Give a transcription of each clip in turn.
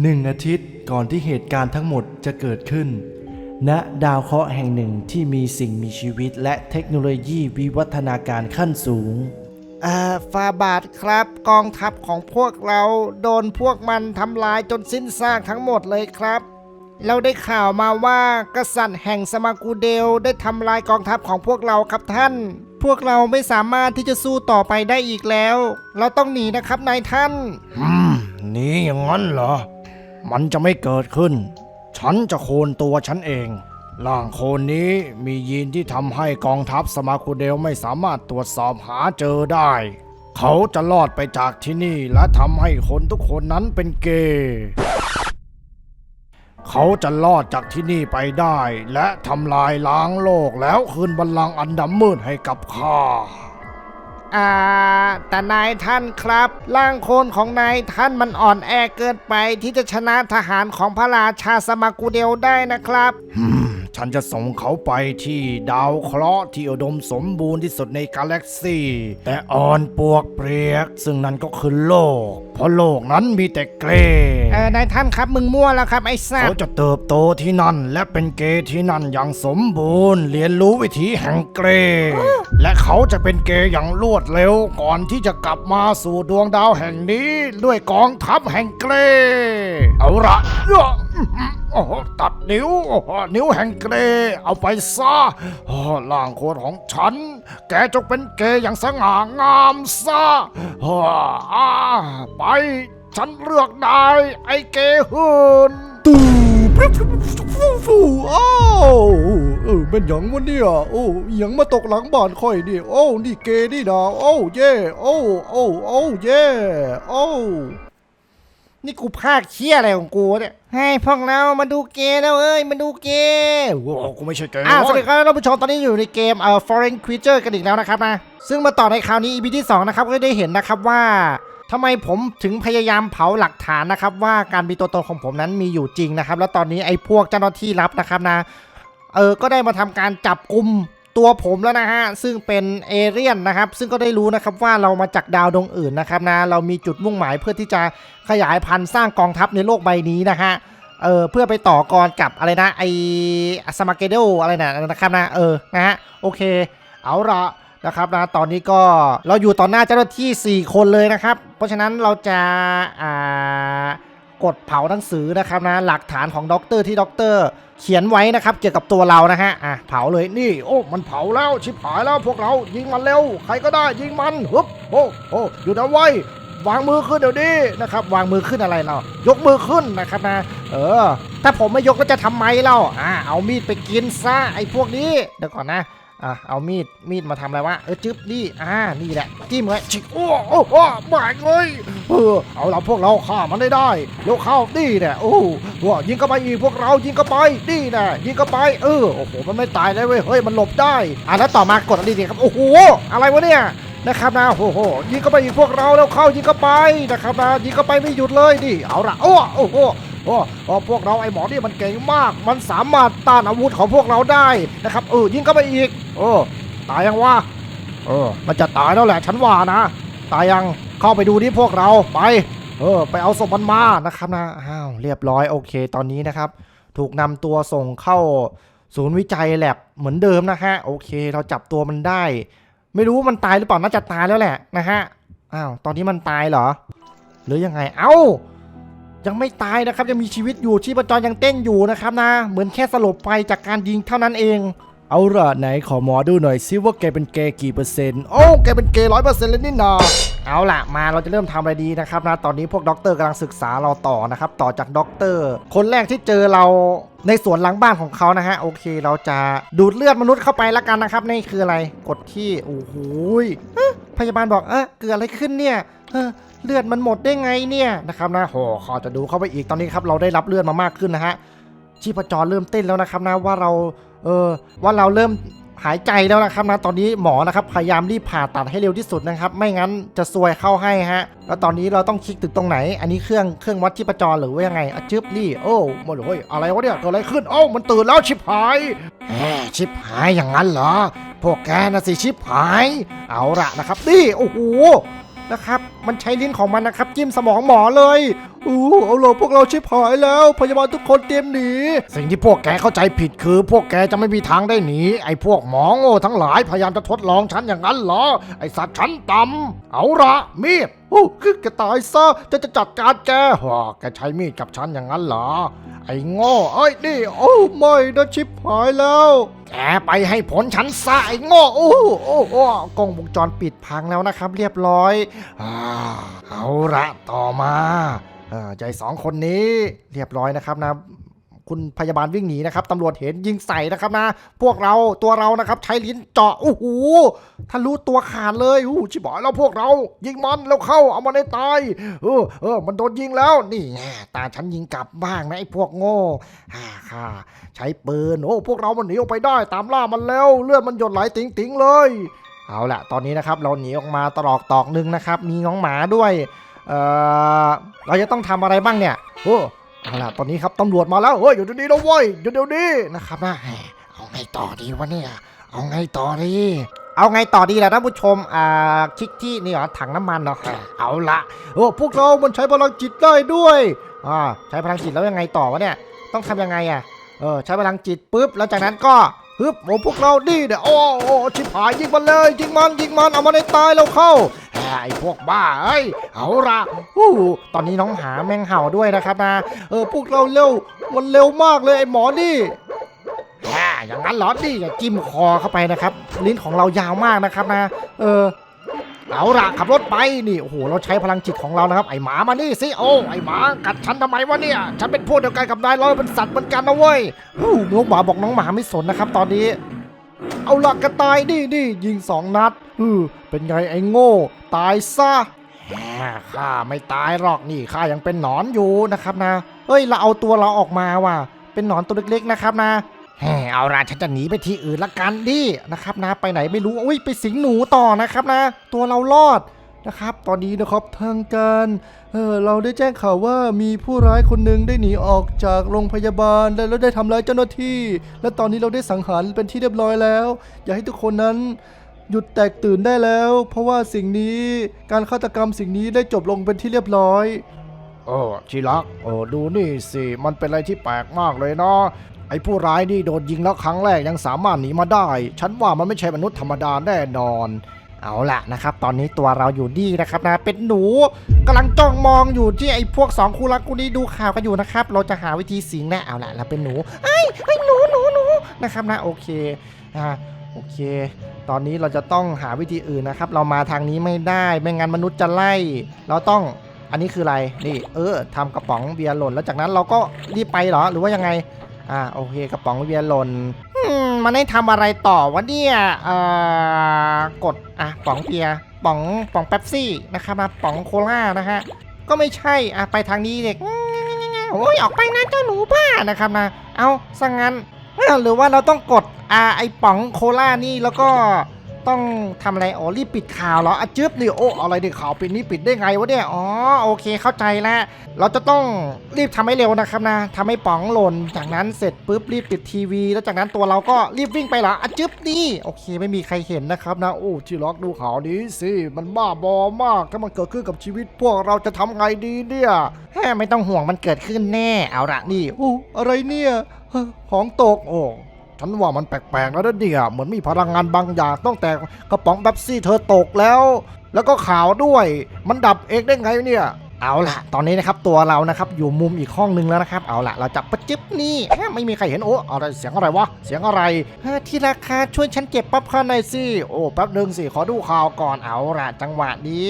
หนึ่งอาทิตย์ก่อนที่เหตุการณ์ทั้งหมดจะเกิดขึ้นณดาวเคราะห์แห่งหนึ่งที่มีสิ่งมีชีวิตและเทคโนโลยีวิวัฒนาการขั้นสูง อ่าฟาบาทครับ กองทัพของพวกเราโดนพวกมันทำลายจนสิ้นซากทั้งหมดเลยครับ เราได้ข่าวมาว่ากษัตริย์แห่งสมากูเดลได้ทำลายกองทัพของพวกเราครับท่าน พวกเราไม่สามารถที่จะสู้ต่อไปได้อีกแล้ว เราต้องหนีนะครับนายท่าน อืมหนี่อย่างนั้นเหรอ มันจะไม่เกิดขึ้น ฉันจะโคนตัวฉันเองร่างโคนนี้มียีนที่ทำให้กองทัพสมาคูเดลไม่สามารถตรวจสอบหาเจอได้ เขาจะรอดไปจากที่นี่และทำให้คนทุกคนนั้นเป็นเกย์เขาจะรอดจากที่นี่ไปได้ และทำลายล้างโลกแล้วคืนบัลลังก์อันดำมืดให้กับข้า อ่า แต่นายท่านครับ ร่างโคนของนายท่านมันอ่อนแอเกินไปที่จะชนะทหารของพระราชาสมากูเดลได้นะครับ อืมฉันจะส่งเขาไปที่ดาวเคราะห์ที่อุดมสมบูรณ์ที่สุดในกาแล็กซีแต่อ่อนปวกเปรียก ซึ่งนั่นก็คือโลก เพราะโลกนั้นมีแต่เกรย์เออนายท่านครับมึงมั่วแล้วครับไอ้สัเขาตว์จะเติบโตที่นั่น และเป็นเกย์ที่นั่นอย่างสมบูรณ์ เรียนรู้วิถีแห่งเกรย์และเขาจะเป็นเกย์อย่างรวดเร็วก่อนที่จะกลับมาสู่ดวงดาวแห่งนี้ ด้วยกองทัพแห่งเกรย์เอาละเอ้ออื้อหือ โอ้โหตัดนิ้วโอ้โหนิ้วแห่งเกรเอาไปซะโอ้ล่างโคตรของฉัน แกจงเป็นเกย์อย่างสง่างามซะโอ้อาไป ฉันเลือกได้ ไอ้เกย์หืนตูปรึ๊บฟูฟูอ้าวเออเป็นหยังวะเนี่ยโอ้ยังมาตกหลังบ้านค่อยนี่โอ้นี่เกนี่นะโอ้เย่โอ้โอ้โอ้เย่โอ้นี่กูภาคเชี่ยอะไรของกูเนี่ย ให้พวกเรามาดูเกมแล้วเอ้ยมาดูเกมโอ้กูไม่ใช่เกย์อ่าสวัสเว้ดียครับท่านผู้ชมตอนนี้อยู่ในเกมเอ่อ Foreign Creature กันอีกแล้วนะครับนะซึ่งมาต่อในคราวนี้ EP ที่ 2 นะครับก็ได้เห็นนะครับว่าทำไมผมถึงพยายามเผาหลักฐานนะครับ ว่าการมีตัวตนของผมนั้นมีอยู่จริงนะครับ แล้วตอนนี้ไอ้พวกเจ้าหน้าที่รับนะครับนะเออก็ได้มาทำการจับกลุ่ม ตัวผมแล้วนะฮะ ซึ่งเป็นเอเรียนนะครับ ซึ่งก็ได้รู้นะครับว่าเรามาจากดาวดวงอื่นนะครับนะ เรามีจุดมุ่งหมายเพื่อที่จะขยายพันธุ์สร้างกองทัพในโลกใบนี้นะฮะ เออเพื่อไปต่อกรกับอะไรนะไอสมาเกโดอะไรนะนะครับนะ เออ นะฮะ โอเค เอาละนะครับนะ ตอนนี้ก็เราอยู่ต่อหน้าเจ้าหน้าที่ 4 คนเลยนะครับ เพราะฉะนั้นเราจะ อ่า กดเผาหนังสือนะครับนะหลักฐานของด็อกเตอร์ที่ด็อกเตอร์เขียนไว้นะครับ เกี่ยวกับตัวเรานะฮะอะเผาเลยนี่ โอ้มันเผาแล้วชิบหายแล้วพวกเรายิงมันเร็วใครก็ได้ยิงมันฮึบโอ้โอ้อยู่นะไว้วางมือขึ้นเดี๋ยวนี้นะครับ วางมือขึ้นอะไรเรา ยกมือขึ้นนะครับนะ เออ ถ้าผมไม่ยกแล้วจะทำไมเล่าอ่าเอามีดไปกินซะไอ้พวกนี้เดี๋ยวก่อนนะ อะเอามีดมีดมาทำอะไรวะเออจึ๊บนี่อ่านี่แหละจิ้มเลยชิโอ้โอ้โอ้แบกเลยเออเอาละพวกเราฆ่ามันได้ได้เร็วเข้านี่เนี่ยโอ้ว่ายิงเข้าไปอีกพวกเรายิงเข้าไปนี่นะยิงเข้าไปเออโอ้โหมันไม่ตายเลยเว้ยเฮ้ยมันหลบได้อะแล้วต่อมากดอันนี้ดีครับโอ้โหอะไรวะเนี่ยนะครับนะโอ้โหยิงเข้าไปอีกพวกเราแล้วเข้ายิงเข้าไปนะครับนะยิงเข้าไปไม่หยุดเลยนี่เอาละโอ้โอ้โห อ้โอ้พวกเราไอ้หมอนี่มันเก่งมาก มันสามารถต้านอาวุธของพวกเราได้นะครับเออยิงเข้าไปอีกเออตายยังวะเออ มันจะตายแล้วแหละฉันว่านะ ตายยังเข้าไปดูที่พวกเราไปเออไปเอาศพมันมานะครับนะอ้าวเรียบร้อยโอเค ตอนนี้นะครับ ถูกนำตัวส่งเข้าศูนย์วิจัยแลบเหมือนเดิมนะฮะ โอเค เราจับตัวมันได้ ไม่รู้ว่ามันตายหรือเปล่าน่าจะตายแล้วแหละนะฮะอ้าวตอนนี้มันตายเหรอ หรือยังไงเอ้า ยังไม่ตายนะครับยังมีชีวิตอยู่ชีพจรยังเต้นอยู่นะครับนะ เหมือนแค่สลบไปจากการยิงเท่านั้นเอง เอาละไหนขอหมอดูหน่อยซิว่าแกเป็นเกย์กี่เปอร์เซ็นต์โอ้แกเป็นเกย์ร้อยเปอร์เซ็นต์เลยนี่นาเอาล่ะมาเราจะเริ่มทำอะไรดีนะครับนะตอนนี้พวกด็อกเตอร์กำลังศึกษาเราต่อนะครับต่อจากด็อกเตอร์คนแรกที่เจอเราในสวนหลังบ้านของเขานะฮะโอเคเราจะดูดเลือดมนุษย์เข้าไปแล้วกันนะครับนี่คืออะไรกดที่โอ้โหพยาบาลบอกเอ๊ะเกิดอะไรขึ้นเนี่ย เลือดมันหมดได้ไงเนี่ยนะครับนะโหขอจะดูเข้าไปอีกตอนนี้ครับเราได้รับเลือดมามากขึ้นนะฮะชีพจรเริ่มเต้นแล้วนะครับนะว่าเราเออว่าเราเริ่มหายใจแล้วนะครับนะตอนนี้หมอนะครับพยายามรีบผ่าตัดให้เร็วที่สุดนะครับ ไม่งั้นจะซวยเข้าให้ฮะแล้วตอนนี้เราต้องคลิกถึงตรงไหน อันนี้เครื่องเครื่องวัดชีพจรหรือว่ายังไงอะจึ๊บนี่โอ้หมดเลยเฮ้ยอะไรวะเนี่ยเกิดอะไรขึ้นโอ้ามันตื่นแล้วชิบหายแหมชิบหายอย่างนั้นเหรอพวกแกน่ะสิชิบหาย เอาละนะครับนี่โอ้โห นะครับ มันใช้ลิ้นของมันนะครับ จิ้มสมองหมอเลยอู้เอาเลยพวกเราชิบหายแล้ว พยาบาลทุกคนเตรียมหนี สิ่งที่พวกแกเข้าใจผิดคือ พวกแกจะไม่มีทางได้หนี ไอ้พวกหมอโง่ทั้งหลายพยายามจะทดลองฉันอย่างนั้นเหรอ ไอ้สัตว์ชั้นต่ำเอาละมีดโอ้คือแกตายซะจะจะจัดการแกฮ่าแกใช้มีดกับฉันอย่างนั้นเหรอ ไอ้โง่เอ้ยนี่ โอ้ไม่นะชิบหายแล้ว แกไปให้ผลฉันซะไอ้โง่โอ้โอ้โอ้อกล้องวงจรปิดพังแล้วนะครับ เรียบร้อยอ่าเอาละต่อมา เออใจสองคนนี้เรียบร้อยนะครับนะคุณพยาบาลวิ่งหนีนะครับตำรวจเห็นยิงใส่นะครับนะ พวกเราตัวเรานะครับ ใช้ลิ้นเจาะโอ้โหทะลุตัวขาดเลยอู้ชิบหายแล้วพวกเรา ยิงมันแล้วเข้าเอามันให้ตายเออเออมันโดนยิงแล้วนี่ไงตาฉันยิงกลับบ้างนะไอ้พวกโง่ฮ่าค่ะ ใช้ปืนโอ้พวกเรามันหนีออกไปได้ ตามล่ามันแล้วเลือดมันหยดไหลติ๋งติ๋งๆเลย เอาละตอนนี้นะครับเราหนีออกมาตรอกตอกนึงนะครับ มีน้องหมาด้วย เออเราจะต้องทำอะไรบ้างเนี่ยโอ้เอาล่ะตอนนี้ครับตำรวจมาแล้วเฮ้ยอยู่เดี๋ยวนี้นะเว้ยอยู่เดี๋ยวนี้นะครับนะแหมเอาไงต่อดีวะเนี่ยเอาไงต่อดีเอาไงต่อดีล่ะท่านผู้ชม อ่า คลิกที่นี่เหรอถังน้ำมันเหรอเอาละโอ้พวกเรา มันใช้พลังจิตได้ด้วยอ่าใช้พลังจิตแล้วยังไงต่อวะเนี่ย ต้องทำยังไงอะ เออ ใช้พลังจิตปุ๊บ แล้วจากนั้นก็ฮึบโอ้พวกเรานี่เนี่ย โอ้โอ้ชิบหายยิงมันเลย ยิงมัน ยิงมัน เอามันให้ตายแล้วเข้า ไอ้พวกบ้าเอ้ยเอาละอู้ตอนนี้น้องหาแมงเห่าด้วยนะครับนะเออพวกเราเร็วมันเร็วมากเลยไอ้หมอนี่แหมอย่างนั้นเหรอนี่จิ้มคอเข้าไปนะครับ ลิ้นของเรายาวมากนะครับนะ เออเอาละขับรถไปนี่โอ้โหเราใช้พลังจิตของเรานะครับไอ้หมามานี่สิโอ้ไอ้หมากัดฉันทำไมวะเนี่ยฉันเป็นพวกเดียวกันกับนายเราเป็นสัตว์เหมือนกันนะเว้ยอู้น้องหมาบอกน้องหมาไม่สนนะครับ ตอนนี้ เอาละกระตายดีดียิงสองนัดอือเป็นไงไอ้โง่ ตายซะแหมข้าไม่ตายหรอกนี่ข้ายังเป็นหนอนอยู่นะครับนะ เฮ้ยเราเอาตัวเราออกมาว่ะ เป็นหนอนตัวเล็กๆนะครับนะแหมเอาละฉันจะหนีไปที่อื่นละกันดินะครับนะ ไปไหนไม่รู้อุ้ยไปสิงหนูต่อนะครับนะ ตัวเรารอด นะครับ ตอนนี้นะครับทางการเเราได้แจ้งข่าวว่ามีผู้ร้ายคนหนึ่งได้หนีออกจากโรงพยาบาลแล้วได้ทำร้ายเจ้าหน้าที่ และตอนนี้เราได้สังหารเป็นที่เรียบร้อยแล้ว อยากให้ทุกคนนั้นหยุดแตกตื่นได้แล้ว เพราะว่าสิ่งนี้การฆาตกรรมสิ่งนี้ได้จบลงเป็นที่เรียบร้อยโอ้ชิรักโอ้ดูนี่สิ มันเป็นอะไรที่แปลกมากเลยเนาะไอ้ผู้ร้ายนี่โดนยิงแล้วครั้งแรกยังสามารถหนีมาได้ ฉันว่ามันไม่ใช่มนุษย์ธรรมดาแน่นอน เอาล่ะนะครับ ตอนนี้ตัวเราอยู่นี่นะครับนะ เป็นหนูกำลังจ้องมองอยู่ที่ไอ้พวกสองคู่รักคู่นี้ดูข่าวกันอยู่นะครับ เราจะหาวิธีสิงแน่เอาล่ะเราเป็นหนูไอ้ไอ้หนูหนูหนูนะครับนะโอเคอ่าโอเค ตอนนี้เราจะต้องหาวิธีอื่นนะครับ เรามาทางนี้ไม่ได้ ไม่งั้นมนุษย์จะไล่ เราต้องอันนี้คืออะไร นี่ เออทำกระป๋องเบียร์หล่น แล้วจากนั้นเราก็รีบไปเหรอ หรือว่ายังไง อ่า โอเค กระป๋องเบียร์หล่น มันให้ทำอะไรต่อวะเนี่ยเอ่อกดอะป๋องเบียร์ป๋องป๋องเป๊ปซี่นะครับมาป๋องโคลานะฮะก็ไม่ใช่อะไปทางนี้เด็กโอ้ยออกไปนะเจ้าหนูบ้านะครับนะเอาสังงั้นหรือว่าเราต้องกดอ่าไอป๋องโคลานี่แล้วก็ ต้องทำอะไรอ๋อรีบปิดข่าวเหรออะจึ๊บนี่โอ้อะไรเด็กข่าวปิดนี่ปิดได้ไงวะเนี่ยอ๋อโอเคเข้าใจแล้วเราจะต้องรีบทำให้เร็วนะครับนะทำให้ป๋องหล่นจากนั้นเสร็จปุ๊บรีบปิดทีวี แล้วจากนั้นตัวเราก็รีบวิ่งไปเหรออะจึ๊บนี่โอเค ไม่มีใครเห็นนะครับนะโอ้โอ้ชิรักดูข่าวนี้สิมันบ้าบอมากถ้ามันเกิดขึ้นกับชีวิต พวกเราจะทำไงดีเนี่ยแฮ่ไม่ต้องห่วงมันเกิดขึ้นแน่เอาละนี่โอ้อะไรเนี่ยของตกโอ้ ฉันว่ามันแปลกๆแล้วนะเนี่ยเหมือนมีพลังงานบางอย่างตั้งแต่กระป๋องแบซี่เธอตกแล้ว แล้วก็ข่าวด้วย มันดับเองได้ไงเนี่ยเอาล่ะ ตอนนี้นะครับตัวเรานะครับอยู่มุมอีกห้องนึงแล้วนะครับ เอาล่ะ เราจับประจึบนี่ไม่มีใครเห็นโอ้อะไรเสียงอะไรวะ เสียงอะไรเฮ้ยที่ราคาช่วยฉันเก็บป๊อปคอร์นหน่อยสิ โอ้แป๊บหนึ่งสิ ขอดูข่าวก่อน เอาล่ะ จังหวะนี้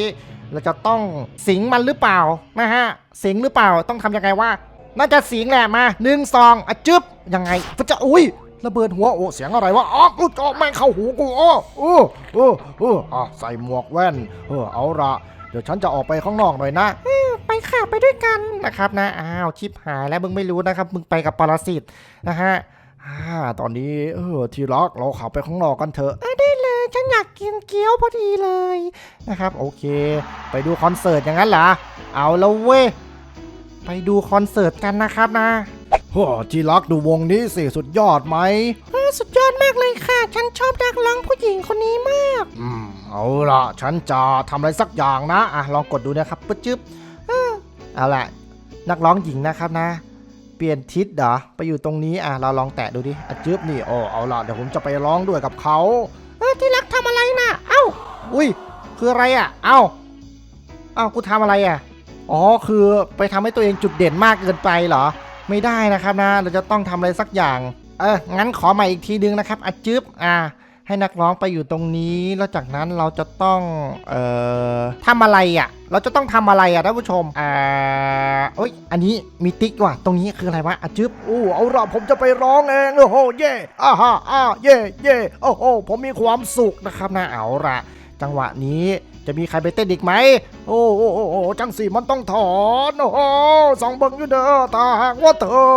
เราจะต้องสิงมันหรือเปล่านะฮะ สิงหรือเปล่า ต้องทำยังไงว่าน่าจะสิงแหละมาหนึ่งสองอะจึ๊บยังไงก็จะอุ้ย ระเบิดหัวโอ้เสียงอะไรวะอ๋อกูจอแม่งเข้าหูกูอ้อเออเออเอออะใส่หมวกแว่น เออเอาละเดี๋ยวฉันจะออกไปข้างนอกหน่อยนะไปค่ะไปด้วยกันนะครับนะอ้าวชิปหายแล้วมึงไม่รู้นะครับ มึงไปกับปรสิตนะฮะอ่าตอนนี้เออที่รักเราขับไปข้างนอกกันเถอะได้เลยฉันอยากกินเกี๊ยวพอดีเลยนะครับ โอเค ไปดูคอนเสิร์ตอย่างนั้นเหรอเอาแล้วเว้ย ไปดูคอนเสิร์ตกันนะครับนะโอ้ที่รักดูวงนี้สิสุดยอดไหมสุดยอดมากเลยค่ะ ฉันชอบนักร้องผู้หญิงคนนี้มาก อืม เอาละฉันจะทำอะไรสักอย่างนะ อะ ลองกดดูนะครับปึ๊ดจึ๊บเออเอาล่ะนักร้องหญิงนะครับนะ เปลี่ยนทิศเหรอ ไปอยู่ตรงนี้ อะ เราลองแตะดูดิอะจึ๊บนี่นี่โอ้ เอาละเดี๋ยวผมจะไปร้องด้วยกับเขา เออที่รักทำอะไรน่ะ เอ้า อุ้ย คืออะไรอะ เอ้า เอ้า กูทำอะไรอะ อ๋อคือไปทำให้ตัวเองจุดเด่นมากเกินไปเหรอ ไม่ได้นะครับนะ เราจะต้องทำอะไรสักอย่าง เอองั้นขอใหม่อีกทีนึงนะครับอะจึ๊บอะให้นักร้องไปอยู่ตรงนี้ แล้วจากนั้นเราจะต้อง เอ่อทำอะไรอะ เราจะต้องทำอะไรอะท่านผู้ชม อ่าเอ้ยอันนี้มีติ๊กว่ะ ตรงนี้คืออะไรวะอะจึ๊บโอ้เอาละผมจะไปร้องเองโอ้โหเย่อาฮะอ่าเย่เย่โอ้โหผมมีความสุขนะครับนะเอาละจังหวะนี้ จะมีใครไปเต้นอีกไหม โอ้โอ้โอ้จังสีมันต้องถอนโอ้สองเบิงอยู่เด้อถ้าหากว่าเธอ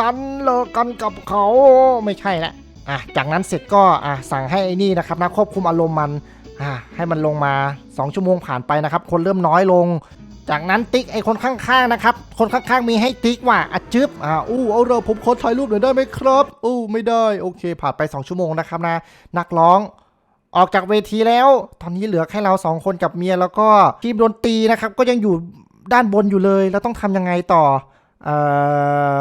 นั้นเลิกกันกับเขาไม่ใช่ละอะจากนั้นเสร็จก็อะสั่งให้ไอ้นี่นะครับนะควบคุมอารมณ์มันอะให้มันลงมา 2 ชั่วโมงผ่านไปนะครับ คนเริ่มน้อยลง จากนั้นติ๊กไอ้คนข้างๆนะครับ คนข้างๆมีให้ติ๊กว่าอะจึ๊บอะอู้เอาเราผมขอถ่ายรูปหน่อยได้ไหมครับอู้ไม่ได้โอโอเค ผ่านไป 2 ชั่วโมงนะครับนะนักร้อง ออกจากเวทีแล้ว ตอนนี้เหลือแค่เราสองคนกับเมียแล้วก็ทีมดนตรีนะครับ ก็ยังอยู่ด้านบนอยู่เลย แล้วต้องทำยังไงต่อเอ่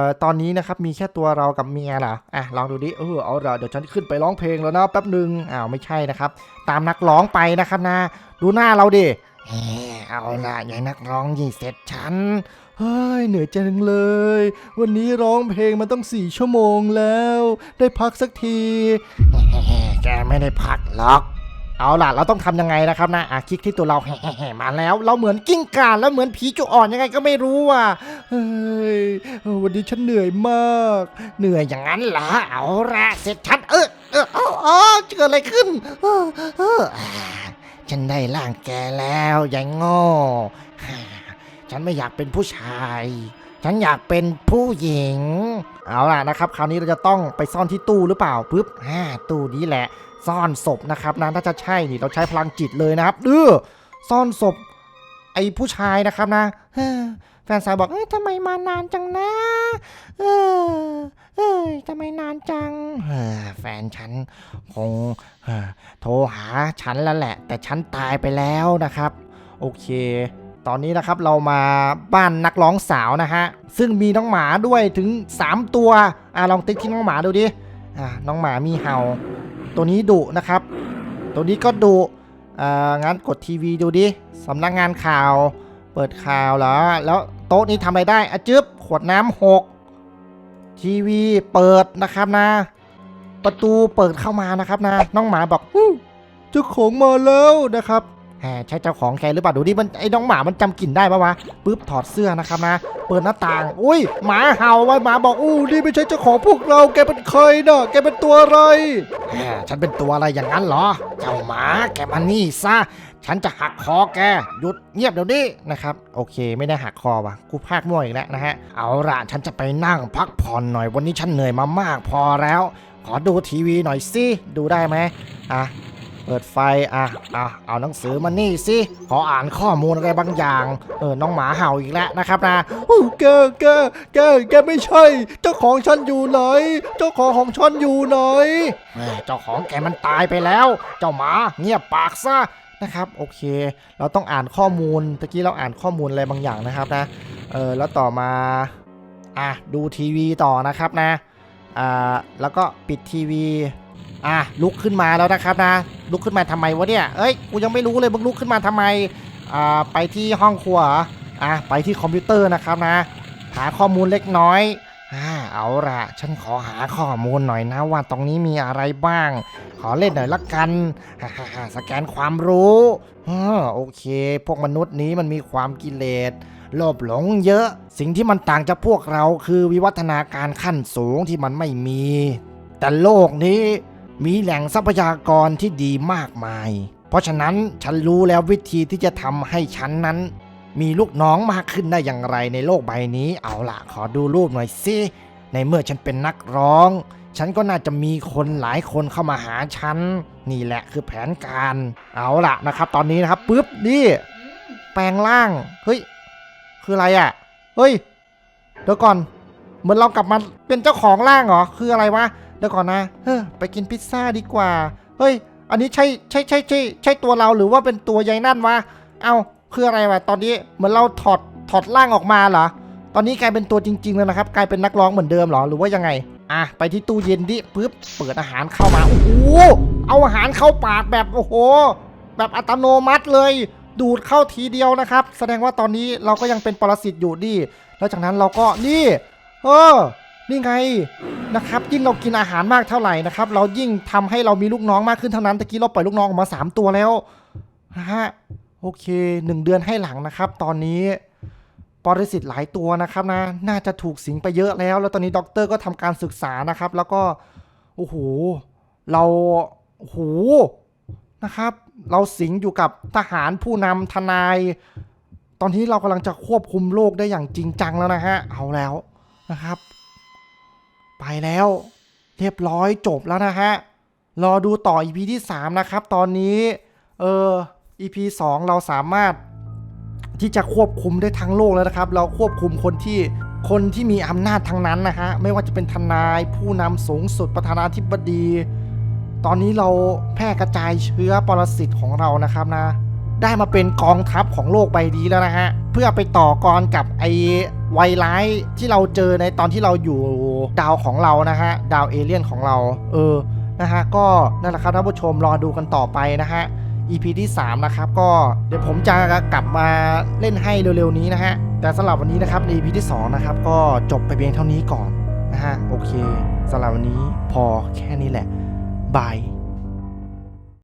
อตอนนี้นะครับมีแค่ตัวเรากับเมียเหรออะลองดูดิเออเอาละเดี๋ยวฉันขึ้นไปร้องเพลงแล้วนะแป๊บหนึ่งอ้าวไม่ใช่นะครับ ตามนักร้องไปนะครับนะ ดูหน้าเราดิเฮ้เอาละย่างนักร้องยี่เสร็จฉันเฮ้ยเหนื่อยจังเลย วันนี้ร้องเพลงมาต้องสี่ชั่วโมงแล้ว ได้พักสักที แกไม่ได้พักหรอก เอาล่ะ เราต้องทำยังไงนะครับนะอะคลิกที่ตัวเรามาแล้ว เราเหมือนกิ้งก่าแล้วเหมือนผีจุอ่อนยังไงก็ไม่รู้อะเฮ้ยวันนี้ฉันเหนื่อยมาก เหนื่อยอย่างนั้นเหรอเอาละเสร็จฉันเออเออเออเออเกิดอะไรขึ้นเออเออฉันได้ร่างแกแล้วยายโง่ฮ่าฉันไม่อยากเป็นผู้ชาย ฉันอยากเป็นผู้หญิง เอาล่ะนะครับ คราวนี้เราจะต้องไปซ่อนที่ตู้หรือเปล่าปุ๊บฮ่าตู้นี้แหละ ซ่อนศพนะครับนะถ้าจะใช่นี่เราใช้พลังจิตเลยนะครับเออซ่อนศพ ไอ้ผู้ชายนะครับนะเฮ้อแฟนสาวบอกเอ้ยทำไมมานานจังนะ เออเอ้ยทำไมนานจังแฟนฉันคงโทรหาฉันแล้วแหละ แต่ฉันตายไปแล้วนะครับ โอเค ตอนนี้นะครับเรามาบ้านนักร้องสาวนะฮะ ซึ่งมีน้องหมาด้วยถึง 3 ตัว อะลองติ๊กที่น้องหมาดูดิ อะน้องหมามีเห่า ตัวนี้ดุนะครับ ตัวนี้ก็ดุอ่างั้นกดทีวีดูดิสำนักงานข่าว เปิดข่าวเหรอ แล้วโต๊ะนี้ทำอะไรได้อะจึ๊บขวดน้ำหกทีวีเปิดนะครับนะ ประตูเปิดเข้ามานะครับนะ น้องหมาบอกเจ้าของมาแล้วนะครับ แหมใช่เจ้าของแกหรือเปล่าดูดิมันไอ้น้องหมามันจำกลิ่นได้ปะวะปุ๊บถอดเสื้อนะครับนะ เปิดหน้าต่าง อุ้ยหมาเห่าไว้หมาบอกอู้อู้นี่ไม่ใช่เจ้าของพวกเราแกเป็นใครน่ะแกเป็นตัวอะไรแหมฉันเป็นตัวอะไรอย่างนั้นเหรอ เจ้าหมาแกมานี่ซะฉันจะหักคอแกหยุดเงียบเดี๋ยวนี้นะครับโอเคไม่ได้หักคอว่ะกูพากมั่วอีกแล้วนะฮะเอาละฉันจะไปนั่งพักผ่อนหน่อยวันนี้ฉันเหนื่อยมามากพอแล้ว ขอดูทีวีหน่อยสิดูได้ไหมอะ เปิดไฟอะอะเอาหนังสือมานี่สิขออ่านข้อมูลอะไรบางอย่าง เออน้องหมาเห่าอีกแล้วนะครับนะอู้แกแกแกแกไม่ใช่ เจ้าของฉันอยู่ไหน เจ้าของของฉันอยู่ไหนเจ้าของแกมันตายไปแล้ว เจ้าหมาเงียบปากซะนะครับโอเค เราต้องอ่านข้อมูลตะกี้เราอ่านข้อมูลอะไรบางอย่างนะครับนะเออแล้วต่อมาอะดูทีวีต่อนะครับนะอ่าแล้วก็ปิดทีวี อะลุกขึ้นมาแล้วนะครับนะ ลุกขึ้นมาทำไมวะเนี่ยเอ้ยกูยังไม่รู้เลยมึงลุกขึ้นมาทำไมอ่าไปที่ห้องครัวอะไปที่คอมพิวเตอร์นะครับนะ หาข้อมูลเล็กน้อยอ่าเอาละฉันขอหาข้อมูลหน่อยนะว่าตรงนี้มีอะไรบ้าง ขอเล่นหน่อยละกันฮ่าฮ่าฮ่าสแกนความรู้อโอเค พวกมนุษย์นี้มันมีความกิเลสโลภหลงเยอะ สิ่งที่มันต่างจากพวกเราคือวิวัฒนาการขั้นสูงที่มันไม่มี แต่โลกนี้ มีแหล่งทรัพยากรที่ดีมากมาย เพราะฉะนั้นฉันรู้แล้ววิธีที่จะทำให้ฉันนั้น มีลูกน้องมากขึ้นได้อย่างไรในโลกใบนี้ เอาล่ะ ขอดูรูปหน่อยสิในเมื่อฉันเป็นนักร้อง ฉันก็น่าจะมีคนหลายคนเข้ามาหาฉัน นี่แหละคือแผนการ เอาล่ะนะครับ ตอนนี้นะครับปุ๊บนี่แปลงร่าง เฮ้ย คืออะไรอะ่ะ เฮ้ย เดี๋ยวก่อน เหมือนเรากลับมาเป็นเจ้าของร่างเหรอ คืออะไรวะ เดี๋ยวก่อนนะ เฮ้ยไปกินพิซซ่าดีกว่า เฮ้ย อันนี้ใช่ใช่ใช่ใช่ใช่ตัวเราหรือว่าเป็นตัวยายนั่นวะ เอาคืออะไรวะ ตอนนี้เหมือนเราถอดถอดร่างออกมาเหรอ ตอนนี้กลายเป็นตัวจริงๆแล้วนะครับ กลายเป็นนักร้องเหมือนเดิมเหรอ หรือว่ายังไง อะ ไปที่ตู้เย็นดิปึ๊บ เปิดอาหารเข้ามา โอ้โห เอาอาหารเข้าปากแบบโอ้โห แบบอัตโนมัติเลย ดูดเข้าทีเดียวนะครับ แสดงว่าตอนนี้เราก็ยังเป็นปรสิตอยู่ดิ แล้วจากนั้นเราก็นี่ เออ นี่ไงนะครับยิ่งเรากินอาหารมากเท่าไหร่นะครับ เรายิ่งทำให้เรามีลูกน้องมากขึ้นเท่านั้นตะกี้เราปล่อยลูกน้องออกมา 3 ตัวแล้วนะฮะโอเค 1 เดือนให้หลังนะครับ ตอนนี้ปรสิตหลายตัวนะครับนะน่าจะถูกสิงไปเยอะแล้ว แล้วตอนนี้ด็อกเตอร์ก็ทำการศึกษานะครับ แล้วก็โอ้โหเราโอ้โหนะครับ เราสิงอยู่กับทหารผู้นำทนาย ตอนนี้เรากำลังจะควบคุมโลกได้อย่างจริงจังแล้วนะฮะเอาแล้วนะครับ ไปแล้ว เรียบร้อยจบแล้วนะฮะ รอดูต่อ EP ที่ 3 นะครับ ตอนนี้ เออ EP 2 เราสามารถที่จะควบคุมได้ทั้งโลกแล้วนะครับ เราควบคุมคนที่คนที่มีอำนาจทั้งนั้นนะฮะ ไม่ว่าจะเป็นทนายผู้นำสูงสุดประธานาธิบดี ตอนนี้เราแพร่กระจายเชื้อปรสิตของเรานะครับนะ ได้มาเป็นกองทัพของโลกใบนี้แล้วนะฮะ เพื่อไปต่อกรกับไอไวร้ายที่เราเจอในตอนที่เราอยู่ ดาวของเรานะฮะดาวเอเลี่ยนของเรา เออนะฮะก็นั่นแหละครับท่านผู้ชมรอดูกันต่อไปนะฮะ EP ที่ 3 นะครับ ก็เดี๋ยวผมจะกลับมาเล่นให้เร็วๆนี้นะฮะ แต่สำหรับวันนี้นะครับใน EP ที่ 2 นะครับ ก็จบไปเพียงเท่านี้ก่อนนะฮะ โอเคสำหรับวันนี้พอแค่นี้แหละบาย